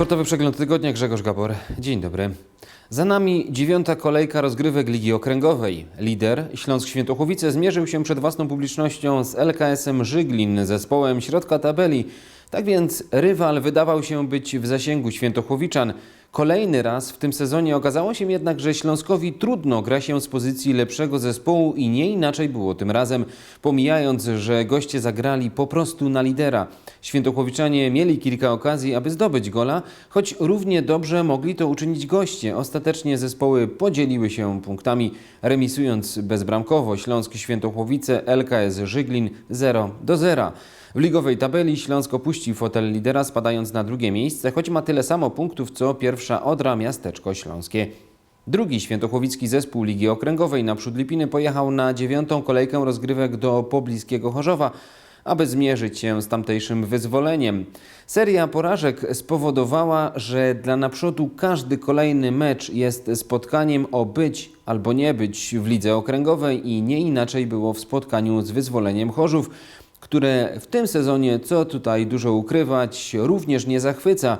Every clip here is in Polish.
Sportowy przegląd tygodnia Grzegorz Gabor. Dzień dobry. Za nami dziewiąta kolejka rozgrywek Ligi Okręgowej. Lider Śląsk Świętochłowice zmierzył się przed własną publicznością z LKS-em Żyglin, zespołem środka tabeli. Tak więc rywal wydawał się być w zasięgu Świętochłowiczan. Kolejny raz w tym sezonie okazało się jednak, że Śląskowi trudno gra się z pozycji lepszego zespołu i nie inaczej było tym razem, pomijając, że goście zagrali po prostu na lidera. Świętochłowiczanie mieli kilka okazji, aby zdobyć gola, choć równie dobrze mogli to uczynić goście. Ostatecznie zespoły podzieliły się punktami, remisując bezbramkowo Śląsk Świętochłowice, LKS Żyglin 0 do 0. W ligowej tabeli Śląsk opuścił fotel lidera, spadając na drugie miejsce, choć ma tyle samo punktów co pierwsza Odra Miasteczko Śląskie. Drugi świętochłowicki zespół Ligi Okręgowej naprzód Lipiny pojechał na dziewiątą kolejkę rozgrywek do pobliskiego Chorzowa, aby zmierzyć się z tamtejszym wyzwoleniem. Seria porażek spowodowała, że dla naprzodu każdy kolejny mecz jest spotkaniem o być albo nie być w lidze okręgowej i nie inaczej było w spotkaniu z wyzwoleniem Chorzów, które w tym sezonie, co tutaj dużo ukrywać, również nie zachwyca.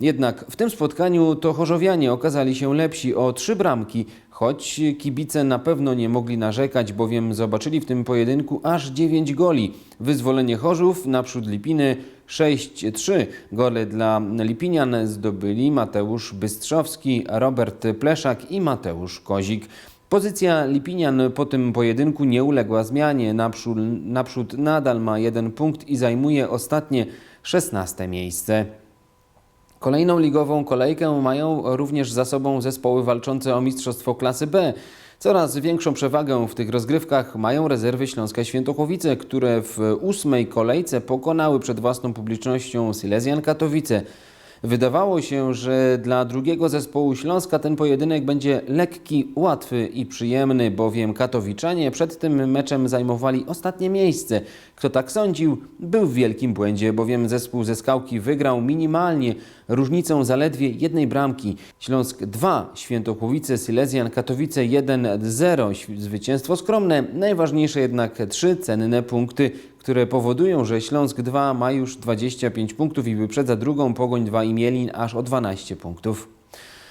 Jednak w tym spotkaniu to Chorzowianie okazali się lepsi o trzy bramki, choć kibice na pewno nie mogli narzekać, bowiem zobaczyli w tym pojedynku aż 9 goli. Wyzwolenie Chorzów naprzód Lipiny 6-3. Gole dla Lipinian zdobyli Mateusz Bystrzowski, Robert Pleszak i Mateusz Kozik. Pozycja Lipinian po tym pojedynku nie uległa zmianie. Naprzód, naprzód nadal ma jeden punkt i zajmuje ostatnie 16 miejsce. Kolejną ligową kolejkę mają również za sobą zespoły walczące o mistrzostwo klasy B. Coraz większą przewagę w tych rozgrywkach mają rezerwy Śląska Świętochłowice, które w ósmej kolejce pokonały przed własną publicznością Silesian Katowice. Wydawało się, że dla drugiego zespołu Śląska ten pojedynek będzie lekki, łatwy i przyjemny, bowiem katowiczanie przed tym meczem zajmowali ostatnie miejsce. Kto tak sądził, był w wielkim błędzie, bowiem zespół ze Skałki wygrał minimalnie, różnicą zaledwie jednej bramki. Śląsk 2, Świętochłowice, Silesian, Katowice 1-0. Zwycięstwo skromne, najważniejsze jednak trzy cenne punkty, które powodują, że Śląsk 2 ma już 25 punktów i wyprzedza drugą Pogoń 2 i Mielin aż o 12 punktów.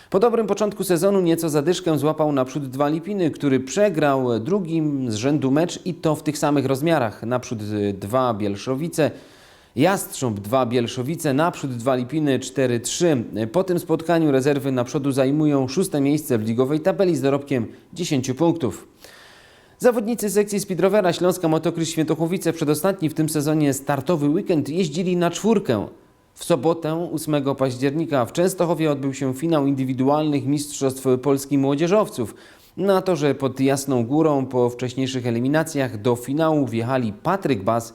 Po dobrym początku sezonu nieco zadyszkę złapał naprzód dwa Lipiny, który przegrał drugim z rzędu mecz i to w tych samych rozmiarach. Naprzód dwa Bielszowice, Jastrząb 2 Bielszowice, naprzód 2 Lipiny 4-3. Po tym spotkaniu rezerwy na przodu zajmują szóste miejsce w ligowej tabeli z dorobkiem 10 punktów. Zawodnicy sekcji speedrovera Śląska Motocross Świętochłowice przedostatni w tym sezonie startowy weekend jeździli na czwórkę. W sobotę 8 października w Częstochowie odbył się finał indywidualnych Mistrzostw Polski Młodzieżowców. Na torze pod Jasną Górą po wcześniejszych eliminacjach do finału wjechali Patryk Bas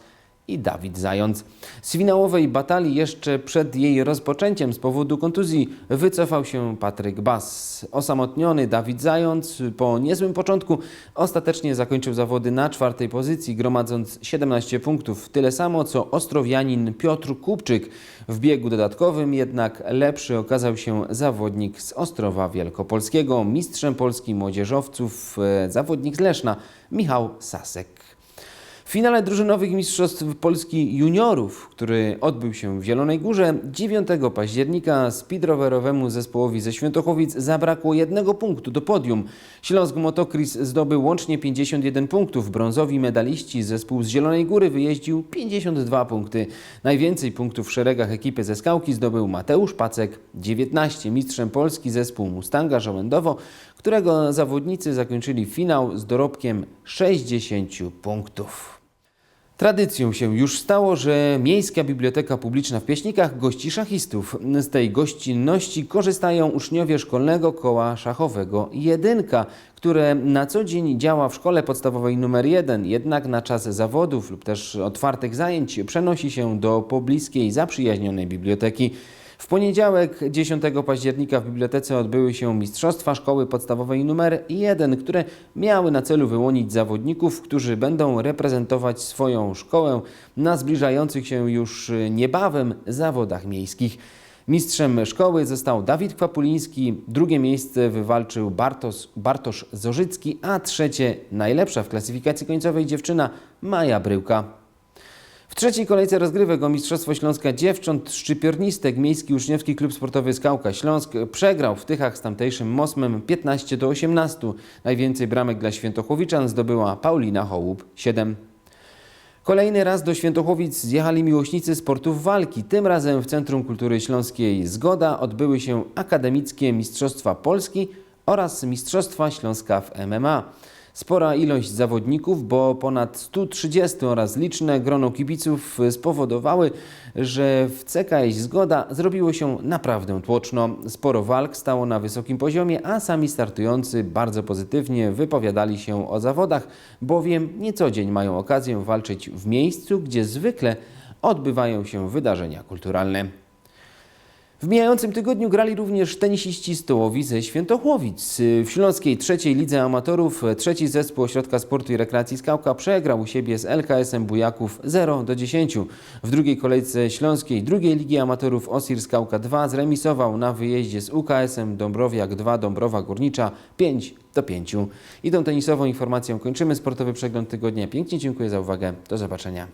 i Dawid Zając. Z finałowej batalii jeszcze przed jej rozpoczęciem z powodu kontuzji wycofał się Patryk Bas. Osamotniony Dawid Zając po niezłym początku ostatecznie zakończył zawody na czwartej pozycji, gromadząc 17 punktów. Tyle samo co Ostrowianin Piotr Kupczyk. W biegu dodatkowym jednak lepszy okazał się zawodnik z Ostrowa Wielkopolskiego, mistrzem Polski młodzieżowców, e, zawodnik z Leszna, Michał Sasek. W finale drużynowych Mistrzostw Polski Juniorów, który odbył się w Zielonej Górze 9 października, speedrowerowemu zespołowi ze Świętochowic zabrakło jednego punktu do podium. Śląsk Motocross zdobył łącznie 51 punktów. Brązowi medaliści zespół z Zielonej Góry wyjeździł 52 punkty. Najwięcej punktów w szeregach ekipy ze Skałki zdobył Mateusz Pacek, 19. Mistrzem Polski zespół Mustanga Żołędowo, którego zawodnicy zakończyli finał z dorobkiem 60 punktów. Tradycją się już stało, że Miejska Biblioteka Publiczna w Pieśnikach gości szachistów. Z tej gościnności korzystają uczniowie szkolnego koła szachowego Jedynka, które na co dzień działa w szkole podstawowej numer 1, jednak na czas zawodów lub też otwartych zajęć przenosi się do pobliskiej, zaprzyjaźnionej biblioteki. W poniedziałek 10 października w bibliotece odbyły się Mistrzostwa Szkoły Podstawowej nr 1, które miały na celu wyłonić zawodników, którzy będą reprezentować swoją szkołę na zbliżających się już niebawem zawodach miejskich. Mistrzem szkoły został Dawid Kwapuliński, drugie miejsce wywalczył Bartosz, Bartosz Zorzycki, a trzecie najlepsza w klasyfikacji końcowej dziewczyna Maja Bryłka. W trzeciej kolejce rozgrywek o Mistrzostwo Śląska Dziewcząt Szczypiornistek Miejski Uczniowski Klub Sportowy Skałka Śląsk przegrał w Tychach z tamtejszym Mosmem 15 do 18. Najwięcej bramek dla Świętochłowiczan zdobyła Paulina Hołub 7. Kolejny raz do Świętochłowic zjechali miłośnicy sportów walki. Tym razem w Centrum Kultury Śląskiej Zgoda odbyły się akademickie Mistrzostwa Polski oraz Mistrzostwa Śląska w MMA. Spora ilość zawodników, bo ponad 130 oraz liczne grono kibiców spowodowały, że w CKS Zgoda zrobiło się naprawdę tłoczno. Sporo walk stało na wysokim poziomie, a sami startujący bardzo pozytywnie wypowiadali się o zawodach, bowiem nie co dzień mają okazję walczyć w miejscu, gdzie zwykle odbywają się wydarzenia kulturalne. W mijającym tygodniu grali również tenisiści stołowi ze Świętochłowic. W Śląskiej trzeciej lidze amatorów trzeci zespół Ośrodka Sportu i Rekreacji Skałka przegrał u siebie z LKS-em Bujaków 0 do 10. W drugiej kolejce Śląskiej drugiej ligi amatorów Osir Skałka 2 zremisował na wyjeździe z UKS-em Dąbrowiak 2 Dąbrowa Górnicza 5 do 5. I tą tenisową informacją kończymy sportowy przegląd tygodnia. Pięknie dziękuję za uwagę. Do zobaczenia.